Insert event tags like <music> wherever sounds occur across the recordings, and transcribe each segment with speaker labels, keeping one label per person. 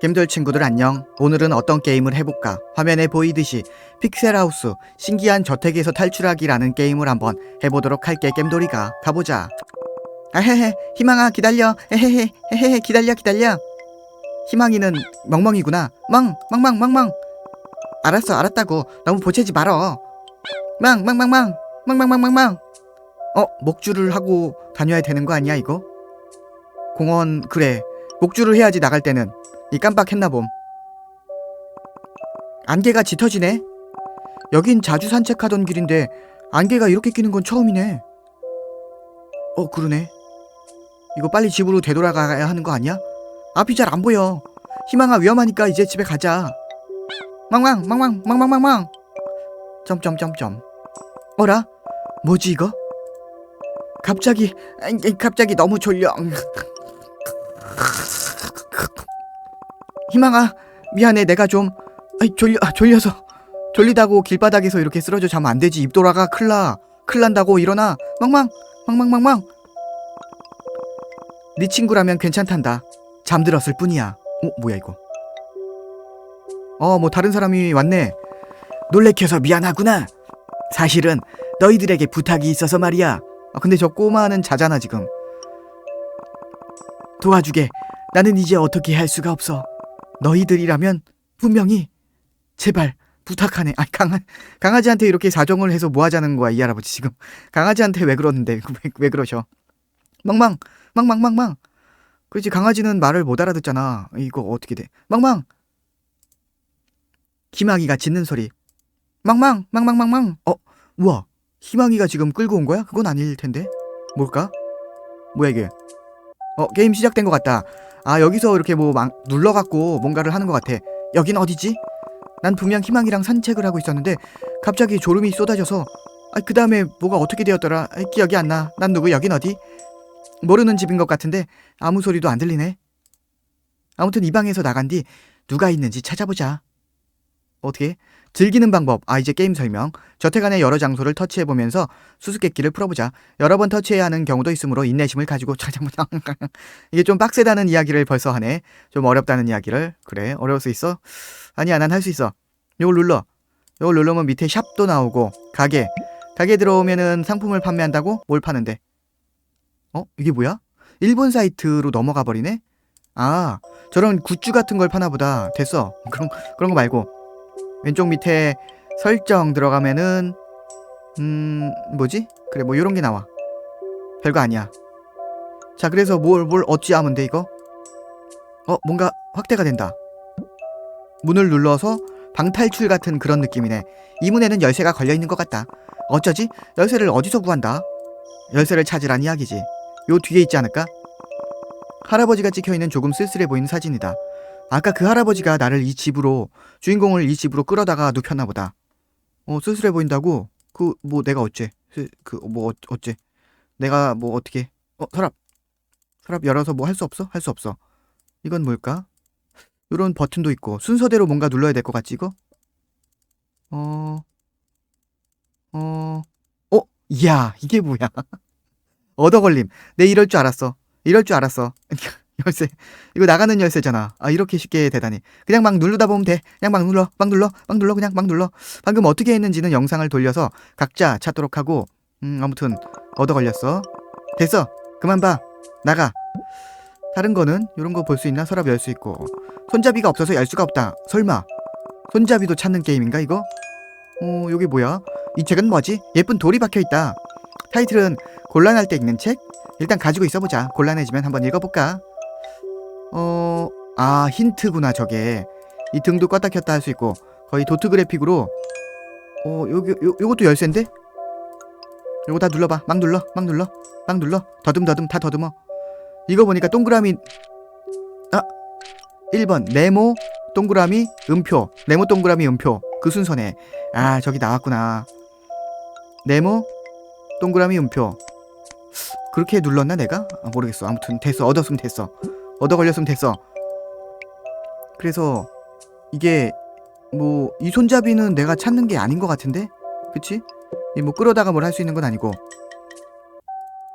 Speaker 1: gem돌 친구들 안녕. 오늘은 어떤 게임을 해볼까? 화면에 보이듯이 픽셀하우스 신기한 저택에서 탈출하기라는 게임을 한번 해보도록 할게. gem돌이가 가보자. 아헤헤 희망아 기다려. 에헤헤 에헤헤 기다려 기다려. 희망이는 멍멍이구나. 멍 멍멍 멍멍. 알았어 알았다고. 너무 보채지 말어. 망 망 망망 망망망망망. 어 목줄을 하고 다녀야 되는 거 아니야 이거? 공원 그래 목줄을 해야지 나갈 때는 이 깜빡했나 봄. 안개가 짙어지네. 여긴 자주 산책하던 길인데 안개가 이렇게 끼는 건 처음이네. 어 그러네. 이거 빨리 집으로 되돌아가야 하는 거 아니야? 앞이 잘 안 보여. 희망아 위험하니까 이제 집에 가자. 망망 망망 망망망망. 점점점점. 어라? 뭐지 이거? 갑자기 아이, 갑자기 너무 졸려 <laughs> 희망아 미안해. 내가 좀 아이, 졸려 아, 졸려서. 졸리다고 길바닥에서 이렇게 쓰러져 자면 안 되지. 입 돌아가 클라 클 난다고 일어나. 망망 망망망망. 네 친구라면 괜찮단다. 잠들었을 뿐이야. 어 뭐야 이거? 어 뭐 다른 사람이 왔네. 놀래켜서 미안하구나. 사실은 너희들에게 부탁이 있어서 말이야. 아, 근데 저 꼬마는 자잖아 지금. 도와주게. 나는 이제 어떻게 할 수가 없어 너희들이라면 분명히 제발 부탁하네. 아 강아 강아지한테 이렇게 사정을 해서 뭐 하자는 거야 이 할아버지 지금 강아지한테 왜 그러는데 <laughs> 왜, 왜 그러셔? 망망 망망망망. 그렇지 강아지는 말을 못 알아듣잖아. 이거 어떻게 돼? 망망. 희망이가 짖는 소리. 망망 망망망망. 어 우와 희망이가 지금 끌고 온 거야? 그건 아닐 텐데. 뭘까? 뭐야 이게? 어 게임 시작된 것 같다. 아 여기서 이렇게 뭐 막 눌러갖고 뭔가를 하는 것 같아 여긴 어디지? 난 분명 희망이랑 산책을 하고 있었는데 갑자기 졸음이 쏟아져서 아, 그 다음에 뭐가 어떻게 되었더라 아, 기억이 안 나 난 누구 여긴 어디? 모르는 집인 것 같은데 아무 소리도 안 들리네 아무튼 이 방에서 나간 뒤 누가 있는지 찾아보자 어떻게? 즐기는 방법 아 이제 게임 설명 저택 안의 여러 장소를 터치해 보면서 수수께끼를 풀어보자 여러 번 터치해야 하는 경우도 있으므로 인내심을 가지고 <laughs> 찾아보자 이게 좀 빡세다는 이야기를 벌써 하네. 좀 어렵다는 이야기를. 그래, 어려울 수 있어? 아니야, 난 할 수 있어. 요걸 눌러. 요걸 누르면 밑에 샵도 나오고, 가게. 가게 들어오면은 상품을 판매한다고? 뭘 파는데? 어? 이게 뭐야? 일본 사이트로 넘어가 버리네? 아, 저런 굿즈 같은 걸 파나 보다. 됐어. 그런, 그런 거 말고. 왼쪽 밑에 설정 들어가면은, 음, 뭐지? 그래, 뭐 요런 게 나와. 별거 아니야. 자, 그래서 뭘, 뭘 어찌 하면 돼, 이거? 어, 뭔가 확대가 된다. 문을 눌러서 방탈출 같은 그런 느낌이네. 이 문에는 열쇠가 걸려 있는 것 같다. 어쩌지? 열쇠를 어디서 구한다? 열쇠를 찾으란 이야기지. 요 뒤에 있지 않을까? 할아버지가 찍혀 있는 조금 쓸쓸해 보이는 사진이다. 아까 그 할아버지가 나를 이 집으로, 주인공을 이 집으로 끌어다가 눕혔나 보다. 어, 쓸쓸해 보인다고? 그, 뭐, 내가 어째? 그, 뭐, 어째? 내가 뭐, 어떻게? 어, 서랍. 서랍 열어서 뭐 할 수 없어? 할 수 없어. 이건 뭘까? 요런 버튼도 있고 순서대로 뭔가 눌러야 될 것 같지 이거? 어... 어... 어? 이야 이게 뭐야 <laughs> 얻어 걸림 내 이럴 줄 알았어 이럴 줄 알았어 <laughs> 열쇠 이거 나가는 열쇠잖아 아 이렇게 쉽게 되다니 그냥 막 누르다 보면 돼 그냥 막 눌러 막 눌러 막 눌러 그냥 막 눌러 방금 어떻게 했는지는 영상을 돌려서 각자 찾도록 하고 음 아무튼 얻어 걸렸어 됐어 그만 봐 나가. 다른 거는 이런 거 볼 수 있나? 서랍 열 수 있고. 손잡이가 없어서 열 수가 없다. 설마. 손잡이도 찾는 게임인가 이거? 어, 요게 뭐야? 이 책은 뭐지? 예쁜 돌이 박혀 있다. 타이틀은 곤란할 때 읽는 책? 일단 가지고 있어 보자. 곤란해지면 한번 읽어 볼까? 어, 아, 힌트구나, 저게. 이 등도 껐다 켰다 할 수 있고 거의 도트 그래픽으로. 어, 요게 요, 요것도 열쇠인데? 요거 다 눌러봐. 막 눌러, 막 눌러, 막 눌러. 더듬더듬 다 더듬어. 이거 보니까 동그라미 아 1번. 네모 동그라미 음표. 네모 동그라미 음표. 그 순서네. 아 저기 나왔구나. 네모 동그라미 음표. 그렇게 눌렀나 내가? 아, 모르겠어. 아무튼 됐어. 얻었으면 됐어 얻어 걸렸으면 됐어 그래서 이게 뭐 이 손잡이는 내가 찾는 게 아닌 것 같은데 그치 이뭐 끌어다가 뭘 할 수 있는 건 아니고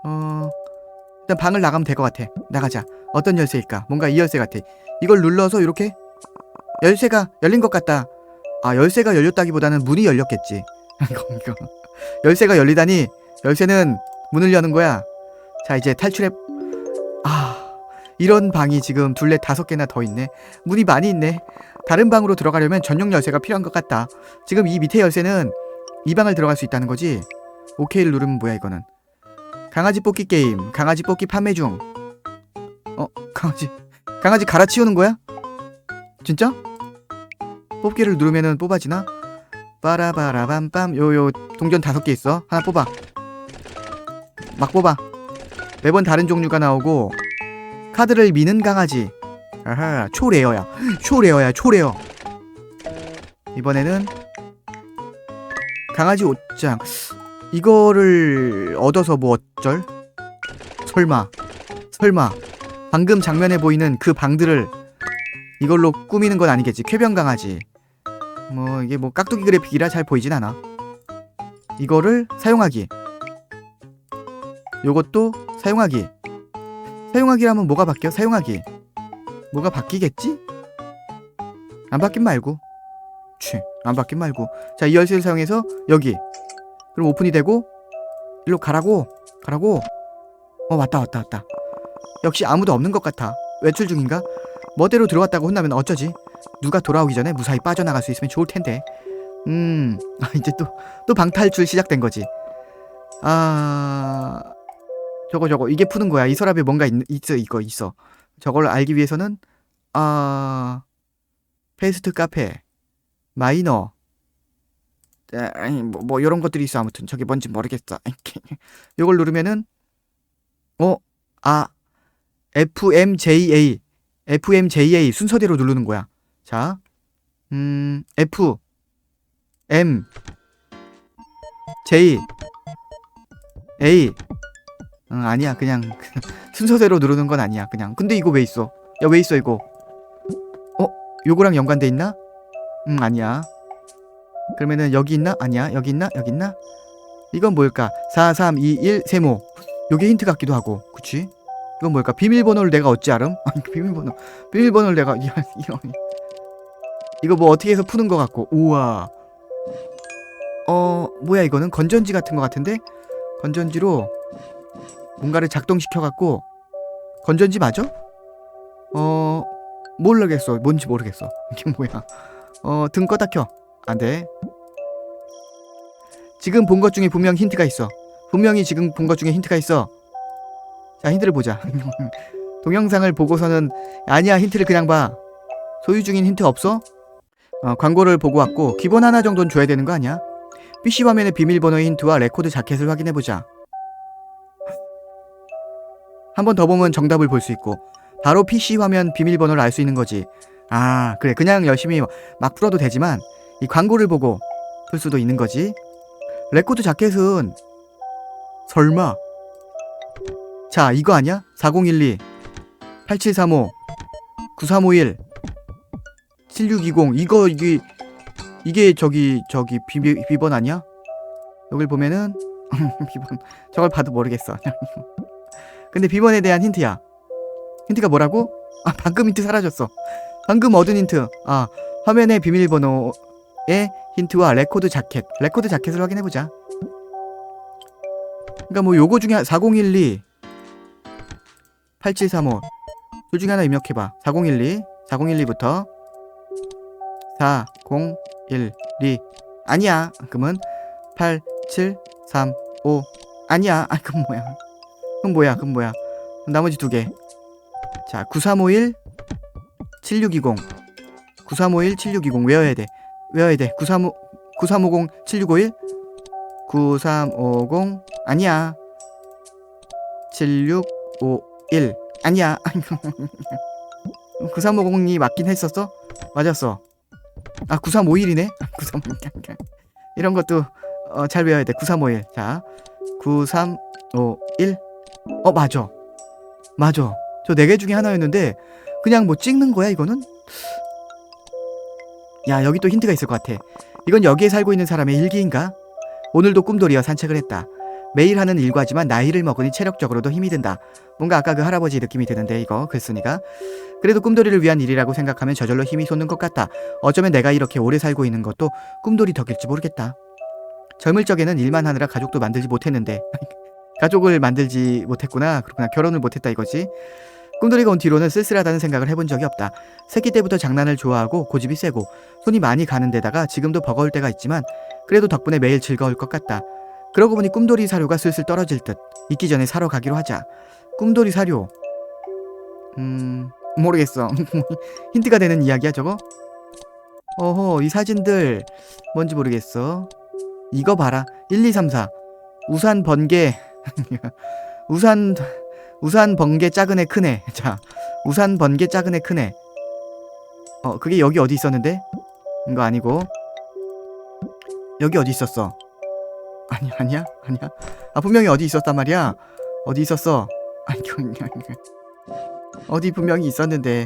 Speaker 1: 어 일단 방을 나가면 될 것 같아. 나가자. 어떤 열쇠일까? 뭔가 이 열쇠 같아. 이걸 눌러서 이렇게 열쇠가 열린 것 같다. 아 열쇠가 열렸다기보다는 문이 열렸겠지. <laughs> 이거 이거 열쇠가 열리다니 열쇠는 문을 여는 거야. 자 이제 탈출해. 아 이런 방이 지금 둘레 다섯 개나 더 있네. 문이 많이 있네. 다른 방으로 들어가려면 전용 열쇠가 필요한 것 같다. 지금 이 밑에 열쇠는 이 방을 들어갈 수 있다는 거지. 오케이를 누르면 뭐야 이거는? 강아지 뽑기 게임, 강아지 뽑기 판매 중. 어, 강아지, 강아지 갈아치우는 거야? 진짜? 뽑기를 누르면은 뽑아지나? 빠라바라밤빰, 요요 동전 다섯 개 있어. 하나 뽑아. 막 뽑아. 매번 다른 종류가 나오고 카드를 미는 강아지. 아하, 초레어야. 초레어야, 초레어. 이번에는 강아지 옷장. 이거를 얻어서 뭐 어쩔? 설마, 설마, 방금 장면에 보이는 그 방들을 이걸로 꾸미는 건 아니겠지. 쾌변 강아지. 뭐 이게 뭐 깍두기 그래픽이라 잘 보이진 않아. 이거를 사용하기. 요것도 사용하기. 사용하기라면 뭐가 바뀌어? 사용하기. 뭐가 바뀌겠지? 안 바뀐 말고. 취, 안 바뀐 말고. 자, 이 열쇠를 사용해서 여기. 그럼 오픈이 되고 일로 가라고. 가라고. 어, 왔다 왔다 왔다. 역시 아무도 없는 것 같아. 외출 중인가? 멋대로 들어왔다고 혼나면 어쩌지? 누가 돌아오기 전에 무사히 빠져나갈 수 있으면 좋을 텐데. 음, <laughs> 아, 이제 또, 또 방탈출 시작된 거지. 아, 저거, 저거, 이게 푸는 거야. 이 서랍에 뭔가 있, 있어, 이거, 있어. 저걸 알기 위해서는, 아, 페스트 카페, 마이너, 뭐, 뭐, 이런 것들이 있어. 아무튼, 저게 뭔지 모르겠어. <laughs> 이걸 누르면은, 어, 아, FMJA, FMJA 순서대로 누르는 거야. 자, 음, F, M, J, A. 응, 아니야. 그냥 <laughs> 순서대로 누르는 건 아니야. 그냥. 근데 이거 왜 있어? 야, 왜 있어, 이거? 어? 요거랑 연관돼 있나? 응, 아니야. 그러면은 여기 있나? 아니야. 여기 있나? 여기 있나? 이건 뭘까? 4, 3, 2, 1, 세모. 요게 힌트 같기도 하고. 그치? 이건 뭘까? 비밀번호를 내가 어찌 알음? <laughs> 아니, 비밀번호. 비밀번호를 내가, <laughs> 야, 이거. 이거 뭐 어떻게 해서 푸는 것 같고. 우와. 어, 뭐야, 이거는? 건전지 같은 것 같은데? 건전지로 뭔가를 작동시켜갖고. 건전지 맞아? 어, 모르겠어. 뭔지 모르겠어. <laughs> 이게 뭐야. 어, 등 껐다 켜. 안 돼. 지금 본 것 중에 분명 힌트가 있어. 분명히 지금 본 것 중에 힌트가 있어. 자, 힌트를 보자. <laughs> 동영상을 보고서는 아니야, 힌트를 그냥 봐. 소유 중인 힌트 없어? 어, 광고를 보고 왔고 기본 하나 정도는 줘야 되는 거 아니야? PC 화면의 비밀번호의 힌트와 레코드 자켓을 확인해 보자. 한 번 더 보면 정답을 볼 수 있고 바로 PC 화면 비밀번호를 알 수 있는 거지. 아, 그래. 그냥 열심히 막 풀어도 되지만 이 광고를 보고 풀 수도 있는 거지. 레코드 자켓은 설마 자, 이거 아니야? 4012 8735 9351 7620 이거 이게 이게 저기 저기 비, 비번 아니야? 여길 보면은 <laughs> 비번 저걸 봐도 모르겠어. <laughs> 근데 비번에 대한 힌트야. 힌트가 뭐라고? 아 방금 힌트 사라졌어. 방금 얻은 힌트. 아 화면의 비밀번호의 힌트와 레코드 자켓. 레코드 자켓을 확인해 보자. 그러니까 뭐 요거 중에 4012 8735 둘 중에 하나 입력해봐. 4012 4012부터 4012 아니야. 그러면 8735 아니야. 아 그럼 뭐야? 그럼 뭐야? 그럼 뭐야? 그럼 나머지 두 개. 자, 9351 7620 9351 7620 외워야 돼. 외워야 돼. 9350 9350 7651 9350 아니야. 7651 아니야. <laughs> 9350이 맞긴 했었어? 맞았어. 아 9351이네. 9351 <laughs> 이런 것도 어, 잘 외워야 돼. 9351. 자, 9351. 어 맞아. 맞아. 저 네 개 중에 하나였는데 그냥 뭐 찍는 거야 이거는? 야 여기 또 힌트가 있을 것 같아. 이건 여기에 살고 있는 사람의 일기인가? 오늘도 꿈돌이와 산책을 했다. 매일 하는 일과지만 나이를 먹으니 체력적으로도 힘이 든다. 뭔가 아까 그 할아버지 느낌이 드는데 이거 글쓴이가 그래도 꿈돌이를 위한 일이라고 생각하면 저절로 힘이 솟는 것 같다. 어쩌면 내가 이렇게 오래 살고 있는 것도 꿈돌이 덕일지 모르겠다. 젊을 적에는 일만 하느라 가족도 만들지 못했는데 <laughs> 가족을 만들지 못했구나. 그렇구나. 결혼을 못했다 이거지. 꿈돌이가 온 뒤로는 쓸쓸하다는 생각을 해본 적이 없다. 새끼 때부터 장난을 좋아하고 고집이 세고 손이 많이 가는 데다가 지금도 버거울 때가 있지만 그래도 덕분에 매일 즐거울 것 같다. 그러고 보니 꿈돌이 사료가 슬슬 떨어질 듯. 있기 전에 사러 가기로 하자. 꿈돌이 사료. 음, 모르겠어. <laughs> 힌트가 되는 이야기야, 저거? 어허, 이 사진들 뭔지 모르겠어. 이거 봐라. 1, 2, 3, 4. 우산 번개. 우산 우산 번개 작은 애 큰 애. 자, 우산 번개 작은 애 큰 애. 어, 그게 여기 어디 있었는데? 이거 아니고. 여기 어디 있었어? 아니 아니야 아니야. 아 분명히 어디 있었단 말이야. 어디 있었어? 아니. 어디 분명히 있었는데.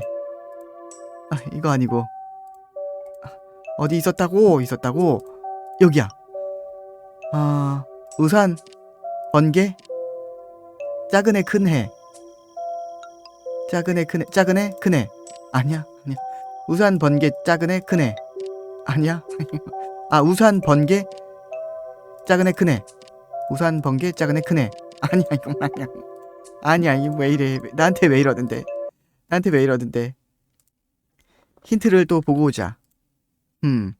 Speaker 1: 아 이거 아니고. 아, 어디 있었다고 있었다고. 여기야. 아 우산 번개 작은 애 큰 해. 작은 애 큰 애 작은 애 큰 애. 아니야 아니야. 우산 번개 작은 애 큰 애. 아니야. <laughs> 아 우산 번개 작은 애 큰 애. 우산 번개 작은 애 큰 애. 아니야 이거 아니야. 아니야 이거 왜 이래? 나한테 왜 이러는데? 나한테 왜 이러는데? 힌트를 또 보고 오자. 음,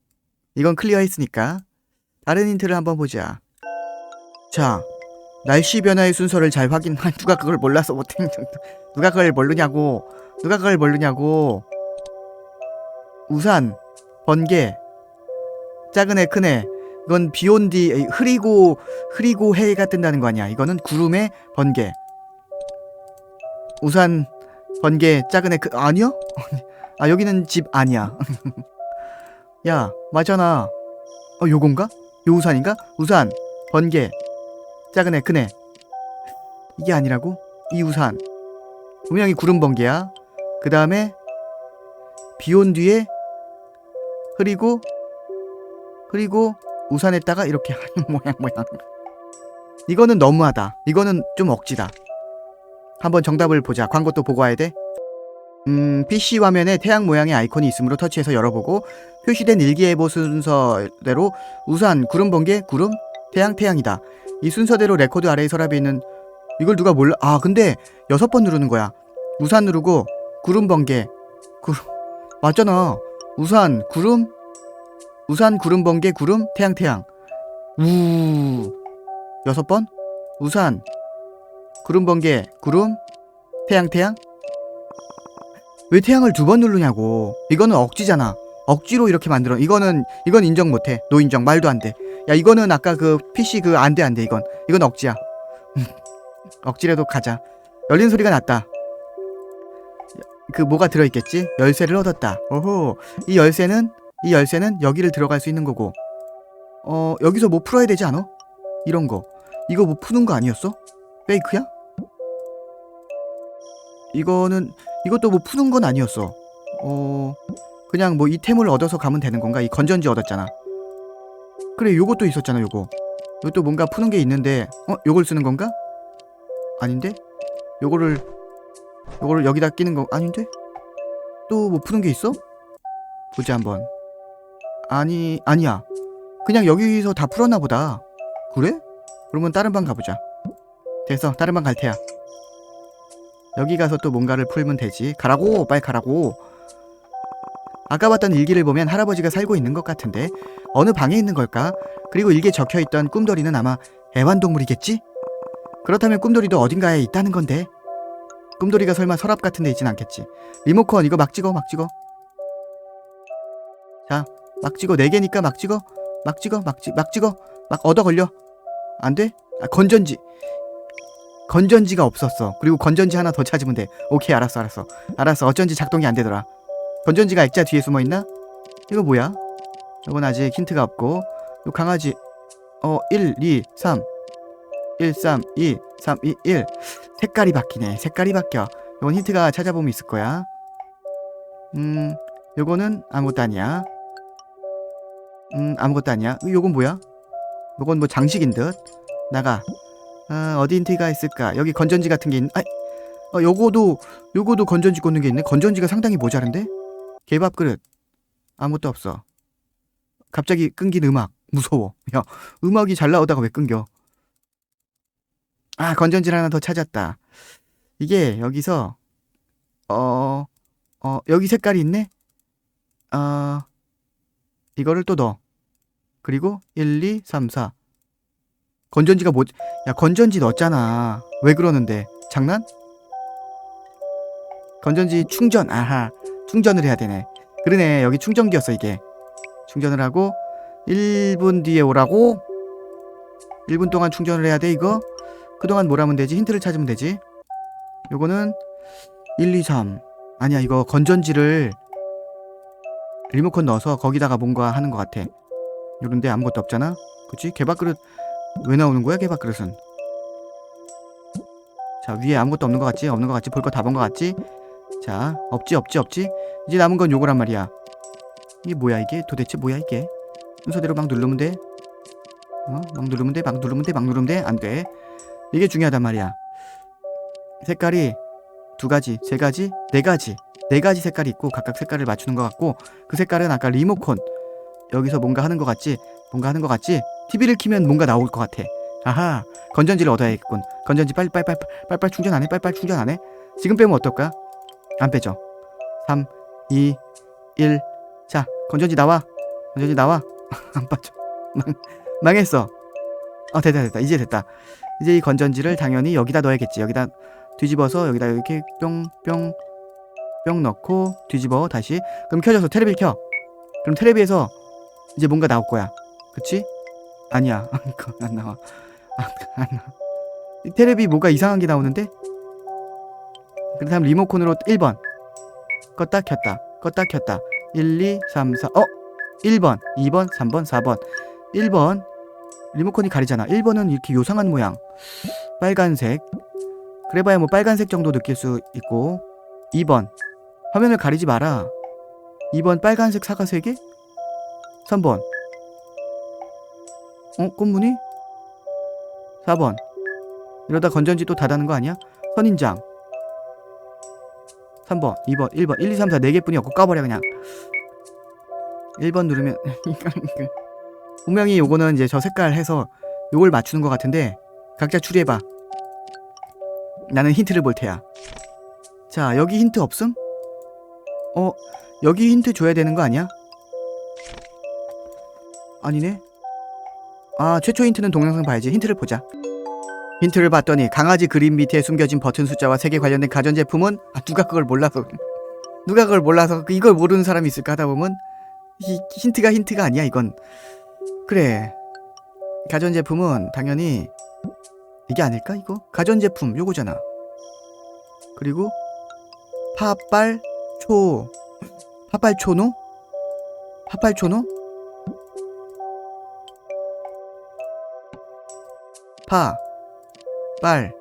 Speaker 1: 이건 클리어했으니까 다른 힌트를 한번 보자. 자, 날씨 변화의 순서를 잘 확인. 아, 누가 그걸 몰라서 못해. 누가 그걸 모르냐고. 누가 그걸 모르냐고. 우산, 번개, 작은 애, 큰 애. 이건 비온 뒤 흐리고 흐리고 해가 뜬다는 거 아니야. 이거는 구름의 번개. 우산, 번개, 작은 애, 큰 아니요? <laughs> 아 여기는 집 아니야. <laughs> 야 맞잖아. 어 요건가? 요 우산인가? 우산, 번개, 작은 애, 큰 애. 이게 아니라고? 이 우산. 분명히 구름 번개야. 그 다음에 비 온 뒤에 흐리고 흐리고 우산에다가 이렇게 하는 <laughs> 모양 모양. 이거는 너무하다. 이거는 좀 억지다. 한번 정답을 보자. 광고 또 보고 와야 돼. 음, PC 화면에 태양 모양의 아이콘이 있으므로 터치해서 열어보고 표시된 일기예보 순서대로 우산, 구름 번개, 구름, 태양, 태양이다. 이 순서대로 레코드 아래에 서랍에 있는 이걸 누가 몰라? 아 근데 여섯 번 누르는 거야. 우산 누르고 구름 번개. 구름 맞잖아. 우산 구름? 우산 구름 번개 구름? 태양 태양. 우 여섯 번? 우산 구름 번개 구름? 태양 태양? 왜 태양을 두 번 누르냐고. 이거는 억지잖아. 억지로 이렇게 만들어. 이거는 이건 인정 못해. 노인정. 말도 안돼 야 이거는 아까 그 PC 그 안 돼 안 돼 이건. 이건 억지야. 억지라도 가자. 열린 소리가 났다. 그 뭐가 들어있겠지? 열쇠를 얻었다. 오호. 이 열쇠는 이 열쇠는 여기를 들어갈 수 있는 거고. 어 여기서 뭐 풀어야 되지 않아? 이런 거. 이거 뭐 푸는 거 아니었어? 페이크야? 이거는 이것도 뭐 푸는 건 아니었어. 어 그냥 뭐 이템을 얻어서 가면 되는 건가? 이 건전지 얻었잖아 그래 요것도 있었잖아 요거. 요것도 뭔가 푸는 게 있는데 어? 요걸 쓰는 건가? 아닌데? 요거를 요거를 여기다 끼는 거 아닌데? 또 뭐 푸는 게 있어? 보자 한번. 아니 아니야. 그냥 여기서 다 풀었나 보다. 그래? 그러면 다른 방 가보자. 됐어 다른 방 갈 테야. 여기 가서 또 뭔가를 풀면 되지. 가라고 빨리 가라고 아까 봤던 일기를 보면 할아버지가 살고 있는 것 같은데 어느 방에 있는 걸까? 그리고 일기에 적혀있던 꿈돌이는 아마 애완동물이겠지? 그렇다면 꿈돌이도 어딘가에 있다는 건데. 꿈돌이가 설마 서랍 같은 데 있진 않겠지. 리모컨 이거 막 찍어 막 찍어. 자막 찍어. 네 개니까 막 찍어. 막 찍어 막, 찍, 막 찍어. 막 얻어 걸려. 안 돼? 아 건전지. 건전지가 없었어. 그리고 건전지 하나 더 찾으면 돼. 오케이 알았어 알았어. 알았어. 어쩐지 작동이 안 되더라 건전지가 액자 뒤에 숨어 있나? 이거 뭐야? 이건 아직 힌트가 없고 요 강아지 어 1, 2, 3 1, 3, 2, 3, 2, 1 색깔이 바뀌네 색깔이 바뀌어 이건 힌트가 찾아보면 있을 거야 음 요거는 아무것도 아니야 음 아무것도 아니야 요건 뭐야? 요건 뭐 장식인 듯 나가 어, 어디 힌트가 있을까? 여기 건전지 같은 게 있. 아, 어, 요거도 요거도 건전지 꽂는 게 있네. 건전지가 상당히 모자른데? 개밥 그릇 아무것도 없어. 갑자기 끊긴 음악 무서워. 야, 음악이 잘 나오다가 왜 끊겨? 아, 건전지를 하나 더 찾았다. 이게 여기서 어, 어, 여기 색깔이 있네? 아, 이거를 또 넣어. 그리고 1, 2, 3, 4. 건전지가 뭐, 야, 건전지 넣었잖아. 왜 그러는데? 장난? 건전지 충전, 아하. 충전을 해야 되네. 그러네. 여기 충전기였어, 이게. 충전을 하고, 1분 뒤에 오라고? 1분 동안 충전을 해야 돼, 이거? 그동안 뭘 하면 되지? 힌트를 찾으면 되지? 요거는 1, 2, 3. 아니야, 이거 건전지를 리모컨 넣어서 거기다가 뭔가 하는 것 같아. 요런데 아무것도 없잖아? 그치? 개밥그릇 왜 나오는 거야, 개밥그릇은? 자, 위에 아무것도 없는 것 같지? 없는 것 같지? 볼 거 다 본 것 같지? 자, 없지, 없지, 없지? 이제 남은 건 요거란 말이야. 이게 뭐야, 이게? 도대체 뭐야, 이게? 순서대로 막 누르면 돼? 어? 막 누르면 돼? 막 누르면 돼? 막 누르면 돼? 안 돼. 이게 중요하단 말이야. 색깔이 두 가지, 세 가지, 네 가지, 네 가지 색깔이 있고 각각 색깔을 맞추는 것 같고 그 색깔은 아까 리모컨 여기서 뭔가 하는 것 같지? 뭔가 하는 것 같지? TV를 키면 뭔가 나올 것 같아. 아하, 건전지를 얻어야겠군. 건전지 빨리 빨리 빨리 빨리 빨리 충전 안 해? 빨리 빨리 충전 안 해? 지금 빼면 어떨까? 안 빼죠. 3, 2, 1. 자, 건전지 나와. 건전지 나와. <laughs> 안 빠져. 망, 망했어. 어, 됐다, 됐다. 이제 됐다. 이제 이 건전지를 당연히 여기다 넣어야겠지. 여기다 뒤집어서 여기다 이렇게 뿅, 뿅, 뿅 넣고 뒤집어 다시. 그럼 켜져서 테레비를 켜. 그럼 텔레비에서 이제 뭔가 나올 거야. 그치? 아니야. <laughs> 안 나와. 안, 안 나와. 이 텔레비 뭐가 이상한 게 나오는데? 그 다음 리모컨으로 1번. 껐다 켰다. 껐다 켰다. 1, 2, 3, 4. 어? 1번, 2번, 3번, 4번. 1번. 리모컨이 가리잖아. 1번은 이렇게 요상한 모양. 빨간색. 그래봐야 뭐 빨간색 정도 느낄 수 있고. 2번. 화면을 가리지 마라. 2번 빨간색 사과 3개? 3번. 어, 꽃무늬? 4번. 이러다 건전지 또 닫아는 거 아니야? 선인장. 3번, 2번, 1번, 1, 2, 3, 4, 4개 뿐이 없고 까버려, 그냥. 1번 누르면, <laughs> 분명히 요거는 이제 저 색깔 해서 요걸 맞추는 것 같은데, 각자 추리해봐. 나는 힌트를 볼 테야. 자, 여기 힌트 없음? 어, 여기 힌트 줘야 되는 거 아니야? 아니네. 아, 최초 힌트는 동영상 봐야지. 힌트를 보자. 힌트를 봤더니 강아지 그림 밑에 숨겨진 버튼 숫자와 색에 관련된 가전제품은 아, 누가 그걸 몰라서. 누가 그걸 몰라서 그 이걸 모르는 사람이 있을까 하다 보면 이 힌트가 힌트가 아니야 이건. 그래. 가전제품은 당연히 이게 아닐까 이거? 가전제품 요거잖아. 그리고 팥발초 팥발초노? 팥발초노? 파, 빨,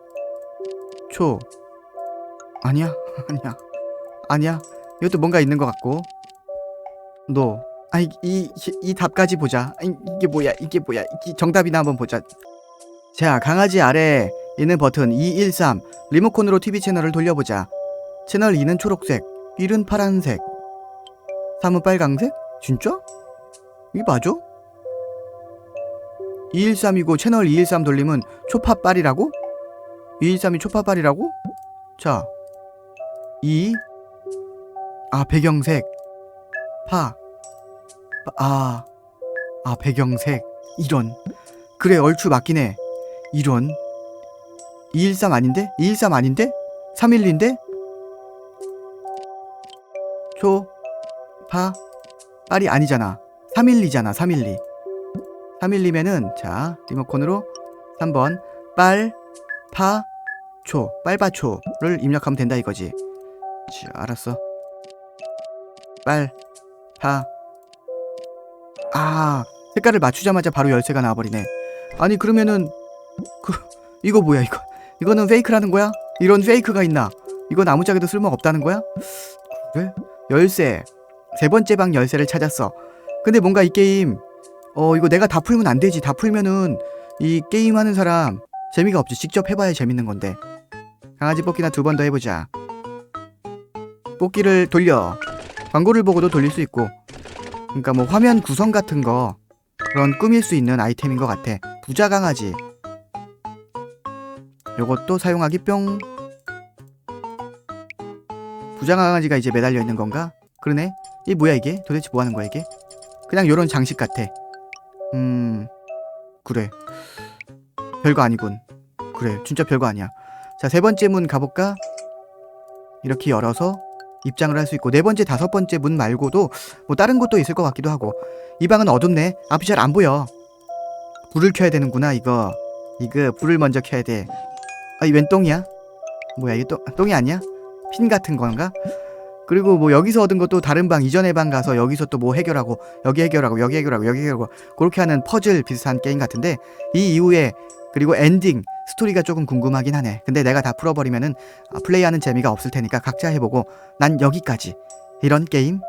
Speaker 1: 초. 아니야, <laughs> 아니야, 아니야. 이것도 뭔가 있는 것 같고. 노. 아, 이, 이, 이 답까지 보자. 아, 이게 뭐야, 이게 뭐야. 이 정답이나 한번 보자. 자, 강아지 아래 있는 버튼 213. 리모컨으로 TV 채널을 돌려보자. 채널 2는 초록색, 1은 파란색, 3은 빨강색? 진짜? 이게 맞아? 213이고 채널 213 돌리면 초파빨이라고? 213이 초파빨이라고? 자, 2, 아 배경색, 파, 파- 아, 아 배경색, 이런. 그래 얼추 맞긴 해. 이런. 213 아닌데? 213 아닌데? 312인데? 초, 파, 빨이 아니잖아. 312잖아, 312. 312면은 자 리모컨으로 3번 빨, 파, 초 빨바초를 입력하면 된다 이거지. 자 알았어. 빨, 파, 아 색깔을 맞추자마자 바로 열쇠가 나와버리네. 아니 그러면은 그 이거 뭐야 이거? 이거는 페이크라는 거야? 이런 페이크가 있나? 이건 아무짝에도 쓸모가 없다는 거야? 그래? 열쇠. 세 번째 방 열쇠를 찾았어. 근데 뭔가 이 게임 어 이거 내가 다 풀면 안 되지. 다 풀면은 이 게임 하는 사람 재미가 없지. 직접 해봐야 재밌는 건데. 강아지 뽑기나 두 번 더 해보자. 뽑기를 돌려. 광고를 보고도 돌릴 수 있고. 그러니까 뭐 화면 구성 같은 거 그런 꾸밀 수 있는 아이템인 것 같아. 부자 강아지. 요것도 사용하기 뿅. 부자 강아지가 이제 매달려 있는 건가? 그러네. 이 뭐야 이게? 도대체 뭐 하는 거야 이게? 그냥 요런 장식 같아. 음. 그래. 별거 아니군. 그래. 진짜 별거 아니야. 자, 세 번째 문 가볼까? 이렇게 열어서 입장을 할 수 있고 네 번째, 다섯 번째 문 말고도 뭐 다른 곳도 있을 것 같기도 하고 이 방은 어둡네. 앞이 잘 안 보여. 불을 켜야 되는구나 이거. 이거 불을 먼저 켜야 돼. 아, 이 웬 똥이야? 뭐야 이게 똥, 똥이 아니야? 핀 같은 건가? 그리고 뭐 여기서 얻은 것도 다른 방 이전의 방 가서 여기서 또 뭐 해결하고 여기 해결하고 여기 해결하고 여기 해결하고 그렇게 하는 퍼즐 비슷한 게임 같은데 이 이후에 그리고 엔딩 스토리가 조금 궁금하긴 하네. 근데 내가 다 풀어버리면은 아, 플레이하는 재미가 없을 테니까 각자 해보고 난 여기까지 이런 게임